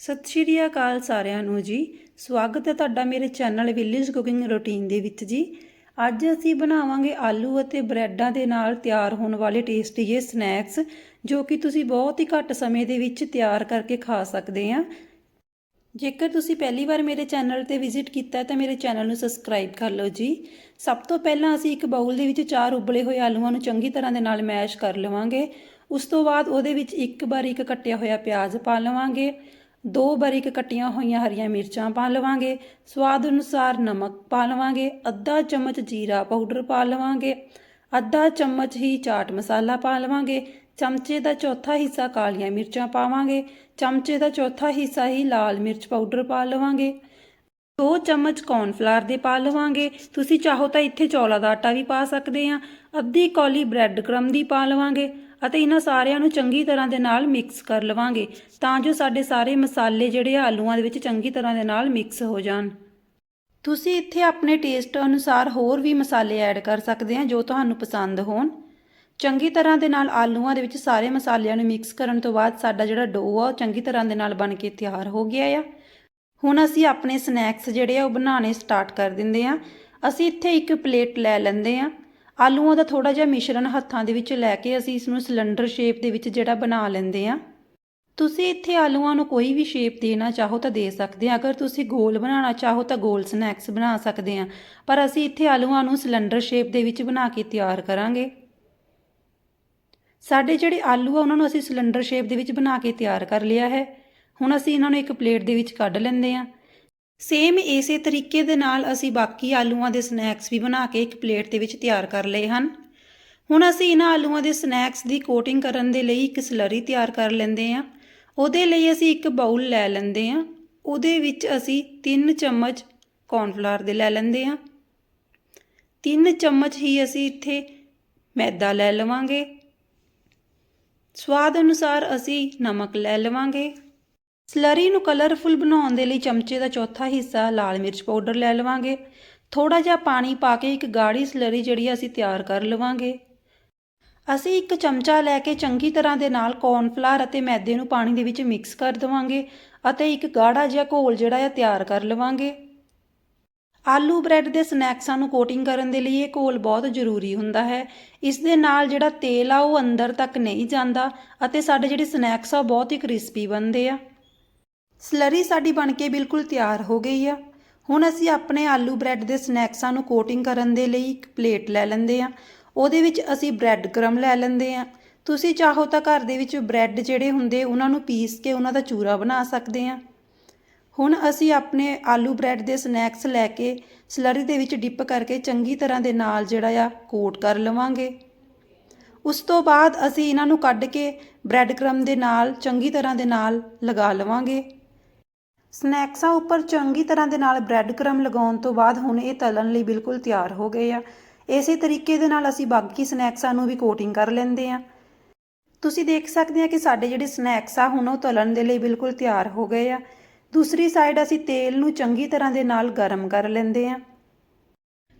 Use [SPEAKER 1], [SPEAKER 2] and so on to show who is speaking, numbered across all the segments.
[SPEAKER 1] ਸਤਿ ਸ਼੍ਰੀ ਅਕਾਲ ਸਾਰਿਆਂ ਨੂੰ ਜੀ। ਸਵਾਗਤ ਹੈ ਤੁਹਾਡਾ ਮੇਰੇ ਚੈਨਲ ਵਿਲੇਜ ਕੁਕਿੰਗ ਰੂਟੀਨ ਦੇ ਵਿੱਚ ਜੀ। ਅੱਜ ਅਸੀਂ ਬਣਾਵਾਂਗੇ ਆਲੂ ਅਤੇ ਬ੍ਰੈਡਾਂ ਦੇ ਨਾਲ ਤਿਆਰ ਹੋਣ ਵਾਲੇ ਟੇਸਟੀ ਜਿਹੇ ਸਨੈਕਸ ਜੋ ਕਿ ਤੁਸੀਂ ਬਹੁਤ ਹੀ ਘੱਟ ਸਮੇਂ ਦੇ ਵਿੱਚ ਤਿਆਰ ਕਰਕੇ ਖਾ ਸਕਦੇ ਆ ਜੇਕਰ ਤੁਸੀਂ ਪਹਿਲੀ ਵਾਰ ਮੇਰੇ ਚੈਨਲ ਤੇ ਵਿਜ਼ਿਟ ਕੀਤਾ ਤਾਂ ਮੇਰੇ ਚੈਨਲ ਨੂੰ ਸਬਸਕ੍ਰਾਈਬ ਕਰ ਲਓ ਜੀ। ਸਭ ਤੋਂ ਪਹਿਲਾਂ ਅਸੀਂ ਇੱਕ ਬਾਉਲ ਦੇ ਵਿੱਚ ਚਾਰ ਉਬਲੇ ਹੋਏ ਆਲੂਆਂ ਨੂੰ ਚੰਗੀ ਤਰ੍ਹਾਂ ਦੇ ਨਾਲ ਮੈਸ਼ ਕਰ ਲਵਾਂਗੇ। ਉਸ ਤੋਂ ਬਾਅਦ ਉਹਦੇ ਵਿੱਚ ਇੱਕ ਬਾਰੀਕ ਕੱਟਿਆ ਹੋਇਆ ਪਿਆਜ਼ ਪਾ ਲਵਾਂਗੇ। ਦੋ ਬਾਰੀਕ ਕੱਟੀਆਂ ਹੋਈਆਂ ਹਰੀਆਂ ਮਿਰਚਾਂ ਪਾ ਲਵਾਂਗੇ। ਸਵਾਦ ਅਨੁਸਾਰ ਨਮਕ ਪਾ ਲਵਾਂਗੇ। ਅੱਧਾ ਚਮਚ ਜੀਰਾ ਪਾਊਡਰ ਪਾ ਲਵਾਂਗੇ। ਅੱਧਾ ਚਮਚ ਹੀ ਚਾਟ ਮਸਾਲਾ ਪਾ ਲਵਾਂਗੇ। ਚਮਚੇ ਦਾ ਚੌਥਾ ਹਿੱਸਾ ਕਾਲੀਆਂ ਮਿਰਚਾਂ ਪਾਵਾਂਗੇ। ਚਮਚੇ ਦਾ ਚੌਥਾ ਹਿੱਸਾ ਹੀ ਲਾਲ ਮਿਰਚ ਪਾਊਡਰ ਪਾ ਲਵਾਂਗੇ। ਦੋ ਚਮਚ ਕੌਰਨਫਲਾਰ ਦੇ ਪਾ ਲਵਾਂਗੇ। ਤੁਸੀਂ ਚਾਹੋ ਤਾਂ ਇੱਥੇ ਚੌਲਾ ਦਾ ਆਟਾ ਵੀ ਪਾ ਸਕਦੇ ਆ। ਅੱਧੀ ਕੌਲੀ ਬ੍ਰੈਡ ਕ੍ਰਮ ਦੀ ਪਾ ਲਵਾਂਗੇ। ਅਤੇ ਇਹਨਾਂ ਸਾਰਿਆਂ ਨੂੰ ਚੰਗੀ ਤਰ੍ਹਾਂ ਦੇ ਨਾਲ ਮਿਕਸ ਕਰ ਲਵਾਂਗੇ ਤਾਂ ਜੋ ਸਾਡੇ ਸਾਰੇ ਮਸਾਲੇ ਜਿਹੜੇ ਆ ਆਲੂਆਂ ਦੇ ਵਿੱਚ ਚੰਗੀ ਤਰ੍ਹਾਂ ਦੇ ਨਾਲ ਮਿਕਸ ਹੋ ਜਾਣ। ਤੁਸੀਂ ਇੱਥੇ ਆਪਣੇ ਟੇਸਟ ਅਨੁਸਾਰ ਹੋਰ ਵੀ ਮਸਾਲੇ ਐਡ ਕਰ ਸਕਦੇ ਆ ਜੋ ਤੁਹਾਨੂੰ ਪਸੰਦ ਹੋਣ। ਚੰਗੀ ਤਰ੍ਹਾਂ ਦੇ ਨਾਲ ਆਲੂਆਂ ਦੇ ਵਿੱਚ ਸਾਰੇ ਮਸਾਲਿਆਂ ਨੂੰ ਮਿਕਸ ਕਰਨ ਤੋਂ ਬਾਅਦ ਸਾਡਾ ਜਿਹੜਾ ਡੋ ਆ ਉਹ ਚੰਗੀ ਤਰ੍ਹਾਂ ਦੇ ਨਾਲ ਬਣ ਕੇ ਤਿਆਰ ਹੋ ਗਿਆ ਆ। ਹੁਣ ਅਸੀਂ ਆਪਣੇ ਸਨੈਕਸ ਜਿਹੜੇ ਆ ਉਹ ਬਣਾਉਣੇ ਸਟਾਰਟ ਕਰ ਦਿੰਦੇ ਆ। ਅਸੀਂ ਇੱਥੇ ਇੱਕ ਪਲੇਟ ਲੈ ਲੈਂਦੇ ਆ। ਆਲੂਆਂ ਦਾ ਥੋੜਾ ਜਿਹਾ ਮਿਸ਼ਰਣ ਹੱਥਾਂ ਦੇ ਵਿੱਚ ਲੈ ਕੇ ਅਸੀਂ ਇਸ ਨੂੰ ਸਿਲੰਡਰ ਸ਼ੇਪ ਦੇ ਵਿੱਚ ਜਿਹੜਾ ਬਣਾ ਲੈਂਦੇ ਆ ਤੁਸੀਂ ਇੱਥੇ ਆਲੂਆਂ ਨੂੰ ਕੋਈ ਵੀ ਸ਼ੇਪ ਦੇਣਾ ਚਾਹੋ ਤਾਂ ਦੇ ਸਕਦੇ ਆ ਅਗਰ ਤੁਸੀਂ ਗੋਲ ਬਣਾਉਣਾ ਚਾਹੋ ਤਾਂ ਗੋਲ ਸਨੈਕਸ ਬਣਾ ਸਕਦੇ ਆ ਪਰ ਅਸੀਂ ਇੱਥੇ ਆਲੂਆਂ ਨੂੰ ਸਿਲੰਡਰ ਸ਼ੇਪ ਦੇ ਵਿੱਚ ਬਣਾ ਕੇ ਤਿਆਰ ਕਰਾਂਗੇ। ਸਾਡੇ ਜਿਹੜੇ ਆਲੂ ਆ, ਉਹਨਾਂ ਨੂੰ ਅਸੀਂ ਸਿਲੰਡਰ ਸ਼ੇਪ ਦੇ ਵਿੱਚ ਬਣਾ ਕੇ ਤਿਆਰ ਕਰ ਲਿਆ ਹੈ। ਹੁਣ ਅਸੀਂ ਇਹਨਾਂ ਨੂੰ ਇੱਕ ਪਲੇਟ ਦੇ ਵਿੱਚ ਕੱਢ ਲੈਂਦੇ ਆ ਸੇਮ ਇਸੇ ਤਰੀਕੇ ਦੇ ਨਾਲ ਅਸੀਂ ਬਾਕੀ ਆਲੂਆਂ ਦੇ ਸਨੈਕਸ ਵੀ ਬਣਾ ਕੇ ਇੱਕ ਪਲੇਟ ਦੇ ਵਿੱਚ ਤਿਆਰ ਕਰ ਲਏ ਹਨ। ਹੁਣ ਅਸੀਂ ਇਹਨਾਂ ਆਲੂਆਂ ਦੇ ਸਨੈਕਸ ਦੀ ਕੋਟਿੰਗ ਕਰਨ ਦੇ ਲਈ ਇੱਕ ਸਲਰੀ ਤਿਆਰ ਕਰ ਲੈਂਦੇ ਹਾਂ। ਉਹਦੇ ਲਈ ਅਸੀਂ ਇੱਕ ਬਾਉਲ ਲੈ ਲੈਂਦੇ ਹਾਂ। ਉਹਦੇ ਵਿੱਚ ਅਸੀਂ 3 ਚਮਚ ਕੌਰਨਫਲਾਰ ਦੇ ਲੈ ਲੈਂਦੇ ਹਾਂ। 3 ਚਮਚ ਹੀ ਅਸੀਂ ਇੱਥੇ ਮੈਦਾ ਲੈ ਲਵਾਂਗੇ। ਸਵਾਦ ਅਨੁਸਾਰ ਅਸੀਂ ਨਮਕ ਲੈ ਲਵਾਂਗੇ। ਸਲਰੀ ਨੂੰ ਕਲਰਫੁਲ ਬਣਾਉਣ ਦੇ ਲਈ ਚਮਚੇ ਦਾ ਚੌਥਾ ਹਿੱਸਾ ਲਾਲ ਮਿਰਚ ਪਾਊਡਰ ਲੈ ਲਵਾਂਗੇ। ਥੋੜਾ ਜਿਹਾ ਪਾਣੀ ਪਾ ਕੇ ਇੱਕ ਗਾੜੀ ਸਲਰੀ ਜਿਹੜੀ ਅਸੀਂ ਤਿਆਰ ਕਰ ਲਵਾਂਗੇ। ਅਸੀਂ ਇੱਕ ਚਮਚਾ ਲੈ ਕੇ ਚੰਗੀ ਤਰ੍ਹਾਂ ਦੇ ਨਾਲ ਕੌਰਨਫਲਾਰ ਅਤੇ ਮੈਦੇ ਨੂੰ ਪਾਣੀ ਦੇ ਵਿੱਚ ਮਿਕਸ ਕਰ ਦਵਾਂਗੇ ਅਤੇ ਇੱਕ ਗਾੜਾ ਜਿਹਾ ਘੋਲ ਜਿਹੜਾ ਆ ਤਿਆਰ ਕਰ ਲਵਾਂਗੇ। ਆਲੂ ਬ੍ਰੈਡ ਦੇ ਸਨੈਕਸਾਂ ਨੂੰ ਕੋਟਿੰਗ ਕਰਨ ਦੇ ਲਈ ਇਹ ਘੋਲ ਬਹੁਤ ਜ਼ਰੂਰੀ ਹੁੰਦਾ ਹੈ। ਇਸ ਦੇ ਨਾਲ ਜਿਹੜਾ ਤੇਲ ਆ ਉਹ ਅੰਦਰ ਤੱਕ ਨਹੀਂ ਜਾਂਦਾ ਅਤੇ ਸਾਡੇ ਜਿਹੜੇ ਸਨੈਕਸ ਆ ਉਹ ਬਹੁਤ ਹੀ ਕ੍ਰਿਸਪੀ ਬਣਦੇ ਆ। ਸਲਰੀ ਸਾਡੀ ਬਣ ਕੇ ਬਿਲਕੁਲ ਤਿਆਰ ਹੋ ਗਈ ਆ। ਹੁਣ ਅਸੀਂ ਆਪਣੇ ਆਲੂ ਬ੍ਰੈਡ ਦੇ ਸਨੈਕਸਾਂ ਨੂੰ ਕੋਟਿੰਗ ਕਰਨ ਦੇ ਲਈ ਇੱਕ ਪਲੇਟ ਲੈ ਲੈਂਦੇ ਆ। ਉਹਦੇ ਵਿੱਚ ਅਸੀਂ ਬ੍ਰੈਡ ਕ੍ਰਮ ਲੈ ਲੈਂਦੇ ਆ। ਤੁਸੀਂ ਚਾਹੋ ਤਾਂ ਘਰ ਦੇ ਵਿੱਚ ਬ੍ਰੈਡ ਜਿਹੜੇ ਹੁੰਦੇ ਉਹਨਾਂ ਨੂੰ ਪੀਸ ਕੇ ਉਹਨਾਂ ਦਾ ਚੂਰਾ ਬਣਾ ਸਕਦੇ ਆ। ਹੁਣ ਅਸੀਂ ਆਪਣੇ ਆਲੂ ਬ੍ਰੈਡ ਦੇ ਸਨੈਕਸ ਲੈ ਕੇ ਸਲਰੀ ਦੇ ਵਿੱਚ ਡਿਪ ਕਰਕੇ ਚੰਗੀ ਤਰ੍ਹਾਂ ਦੇ ਨਾਲ ਜਿਹੜਾ ਆ ਕੋਟ ਕਰ ਲਵਾਂਗੇ। ਉਸ ਤੋਂ ਬਾਅਦ ਅਸੀਂ ਇਹਨਾਂ ਨੂੰ ਕੱਢ ਕੇ ਬ੍ਰੈਡ ਕ੍ਰਮ ਦੇ ਨਾਲ ਚੰਗੀ ਤਰ੍ਹਾਂ ਦੇ ਨਾਲ ਲਗਾ ਲਵਾਂਗੇ। ਸਨੈਕਸਾਂ ਉੱਪਰ ਚੰਗੀ ਤਰ੍ਹਾਂ ਦੇ ਨਾਲ ਬ੍ਰੈਡ ਕਰਮ ਲਗਾਉਣ ਤੋਂ ਬਾਅਦ ਹੁਣ ਇਹ ਤਲਣ ਲਈ ਬਿਲਕੁਲ ਤਿਆਰ ਹੋ ਗਏ ਆ। ਇਸੇ ਤਰੀਕੇ ਦੇ ਨਾਲ ਅਸੀਂ ਬਾਕੀ ਸਨੈਕਸਾਂ ਨੂੰ ਵੀ ਕੋਟਿੰਗ ਕਰ ਲੈਂਦੇ ਆ। ਤੁਸੀਂ ਦੇਖ ਸਕਦੇ ਆ ਕਿ ਸਾਡੇ ਜਿਹੜੇ ਸਨੈਕਸ ਆ ਹੁਣ ਉਹ ਤਲਣ ਦੇ ਲਈ ਬਿਲਕੁਲ ਤਿਆਰ ਹੋ ਗਏ ਆ। ਦੂਸਰੀ ਸਾਈਡ ਅਸੀਂ ਤੇਲ ਨੂੰ ਚੰਗੀ ਤਰ੍ਹਾਂ ਦੇ ਨਾਲ ਗਰਮ ਕਰ ਲੈਂਦੇ ਆ।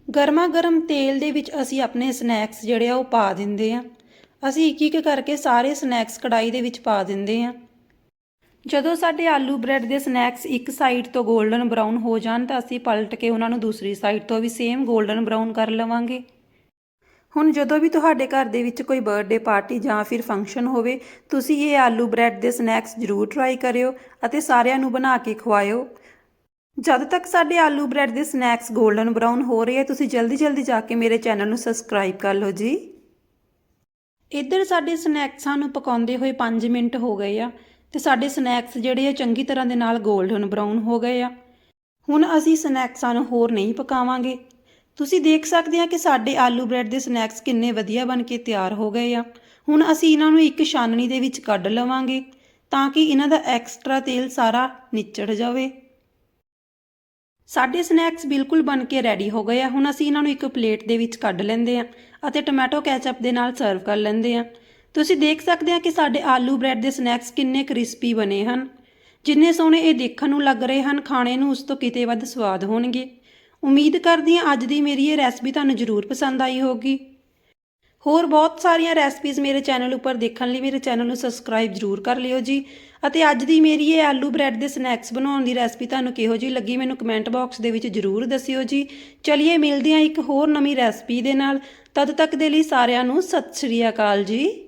[SPEAKER 1] ਗਰਮਾ ਗਰਮ ਤੇਲ ਦੇ ਵਿੱਚ ਅਸੀਂ ਆਪਣੇ ਸਨੈਕਸ ਜਿਹੜੇ ਆ ਉਹ ਪਾ ਦਿੰਦੇ ਆ। ਅਸੀਂ ਇੱਕ ਇੱਕ ਕਰਕੇ ਸਾਰੇ ਸਨੈਕਸ ਕੜਾਈ ਦੇ ਵਿੱਚ ਪਾ ਦਿੰਦੇ ਆ। ਜਦੋਂ ਸਾਡੇ ਆਲੂ ਬ੍ਰੈਡ ਦੇ ਸਨੈਕਸ ਇੱਕ ਸਾਈਡ ਤੋਂ 골ਡਨ ਬ੍ਰਾਊਨ ਹੋ ਜਾਣ ਤਾਂ ਅਸੀਂ ਪਲਟ ਕੇ ਉਹਨਾਂ ਨੂੰ ਦੂਸਰੀ ਸਾਈਡ ਤੋਂ ਵੀ ਸੇਮ 골ਡਨ ਬ੍ਰਾਊਨ ਕਰ ਲਵਾਂਗੇ। ਹੁਣ ਜਦੋਂ ਵੀ ਤੁਹਾਡੇ ਘਰ ਦੇ ਵਿੱਚ ਕੋਈ ਬਰਥਡੇ ਪਾਰਟੀ ਜਾਂ ਫਿਰ ਫੰਕਸ਼ਨ ਹੋਵੇ, ਤੁਸੀਂ ਇਹ ਆਲੂ ਬ੍ਰੈਡ ਦੇ ਸਨੈਕਸ ਜ਼ਰੂਰ ਟਰਾਈ ਕਰਿਓ ਅਤੇ ਸਾਰਿਆਂ ਨੂੰ ਬਣਾ ਕੇ ਖਵਾਇਓ। ਜਦ ਤੱਕ ਸਾਡੇ ਆਲੂ ਬ੍ਰੈਡ ਦੇ ਸਨੈਕਸ 골ਡਨ ਬ੍ਰਾਊਨ ਹੋ ਰਹੇ ਹੈ ਤੁਸੀਂ ਜਲਦੀ-ਜਲਦੀ ਜਾ ਕੇ ਮੇਰੇ ਚੈਨਲ ਨੂੰ ਸਬਸਕ੍ਰਾਈਬ ਕਰ ਲਓ ਜੀ। ਇੱਧਰ ਸਾਡੇ ਸਨੈਕਸਾਂ ਨੂੰ ਪਕਾਉਂਦੇ ਹੋਏ 5 ਮਿੰਟ ਹੋ ਗਏ ਆ। ਤੇ ਸਾਡੇ ਸਨੈਕਸ ਜਿਹੜੇ ਆ ਚੰਗੀ ਤਰ੍ਹਾਂ ਦੇ ਨਾਲ 골ਡਨ ਬਰਾਊਨ ਹੋ ਗਏ ਆ। ਹੁਣ ਅਸੀਂ ਸਨੈਕਸਾਂ ਨੂੰ ਹੋਰ ਨਹੀਂ ਪਕਾਵਾਂਗੇ। ਤੁਸੀਂ ਦੇਖ ਸਕਦੇ ਆ ਕਿ ਸਾਡੇ ਆਲੂ ਬ੍ਰੈਡ ਦੇ ਸਨੈਕਸ ਕਿੰਨੇ ਵਧੀਆ ਬਣ ਕੇ ਤਿਆਰ ਹੋ ਗਏ ਆ। ਹੁਣ ਅਸੀਂ ਇਹਨਾਂ ਨੂੰ ਇੱਕ ਛਾਨਣੀ ਦੇ ਵਿੱਚ ਕੱਢ ਲਵਾਂਗੇ ਤਾਂ ਕਿ ਇਹਨਾਂ ਦਾ ਐਕਸਟਰਾ ਤੇਲ ਸਾਰਾ ਨਿਚੜ ਜਾਵੇ। ਸਾਡੇ ਸਨੈਕਸ ਬਿਲਕੁਲ ਬਣ ਕੇ ਰੈਡੀ ਹੋ ਗਏ ਆ। ਹੁਣ ਅਸੀਂ ਇਹਨਾਂ ਨੂੰ ਇੱਕ ਪਲੇਟ ਦੇ ਵਿੱਚ ਕੱਢ ਲੈਂਦੇ ਆ ਅਤੇ ਟੋਮੈਟੋ ਕੈਚਅਪ ਦੇ ਨਾਲ ਸਰਵ ਕਰ ਲੈਂਦੇ ਆ। ਤੁਸੀਂ ਦੇਖ ਸਕਦੇ ਆ ਕਿ ਸਾਡੇ ਆਲੂ ਬ੍ਰੈਡ ਦੇ ਸਨੈਕਸ ਕਿੰਨੇ ਕ੍ਰਿਸਪੀ ਬਣੇ ਹਨ। ਜਿੰਨੇ ਸੋਹਣੇ ਇਹ ਦੇਖਣ ਨੂੰ ਲੱਗ ਰਹੇ ਹਨ, ਖਾਣੇ ਨੂੰ ਉਸ ਤੋਂ ਕਿਤੇ ਵੱਧ ਸਵਾਦ ਹੋਣਗੇ। ਉਮੀਦ ਕਰਦੀ ਹਾਂ ਅੱਜ ਦੀ ਮੇਰੀ ਇਹ ਰੈਸਪੀ ਤੁਹਾਨੂੰ ਜ਼ਰੂਰ ਪਸੰਦ ਆਈ ਹੋਵੇਗੀ ਹੋਰ ਬਹੁਤ ਸਾਰੀਆਂ ਰੈਸਪੀਜ਼ ਮੇਰੇ ਚੈਨਲ ਉੱਪਰ ਦੇਖਣ ਲਈ ਮੇਰੇ ਚੈਨਲ ਨੂੰ ਸਬਸਕ੍ਰਾਈਬ ਜ਼ਰੂਰ ਕਰ ਲਿਓ ਜੀ। ਅਤੇ ਅੱਜ ਦੀ ਮੇਰੀ ਇਹ ਆਲੂ ਬ੍ਰੈਡ ਦੇ ਸਨੈਕਸ ਬਣਾਉਣ ਦੀ ਰੈਸਪੀ ਤੁਹਾਨੂੰ ਕਿਹੋ ਜਿਹੀ ਲੱਗੀ ਮੈਨੂੰ ਕਮੈਂਟ ਬਾਕਸ ਦੇ ਵਿੱਚ ਜ਼ਰੂਰ ਦੱਸਿਓ ਜੀ। ਚਲਿਏ ਮਿਲਦੇ ਹਾਂ ਇੱਕ ਹੋਰ ਨਵੀਂ ਰੈਸਪੀ ਦੇ ਨਾਲ। ਤਦ ਤੱਕ ਦੇ ਲਈ ਸਾਰਿਆਂ ਨੂੰ ਸਤਿ ਸ਼੍ਰੀ ਅਕਾਲ ਜੀ।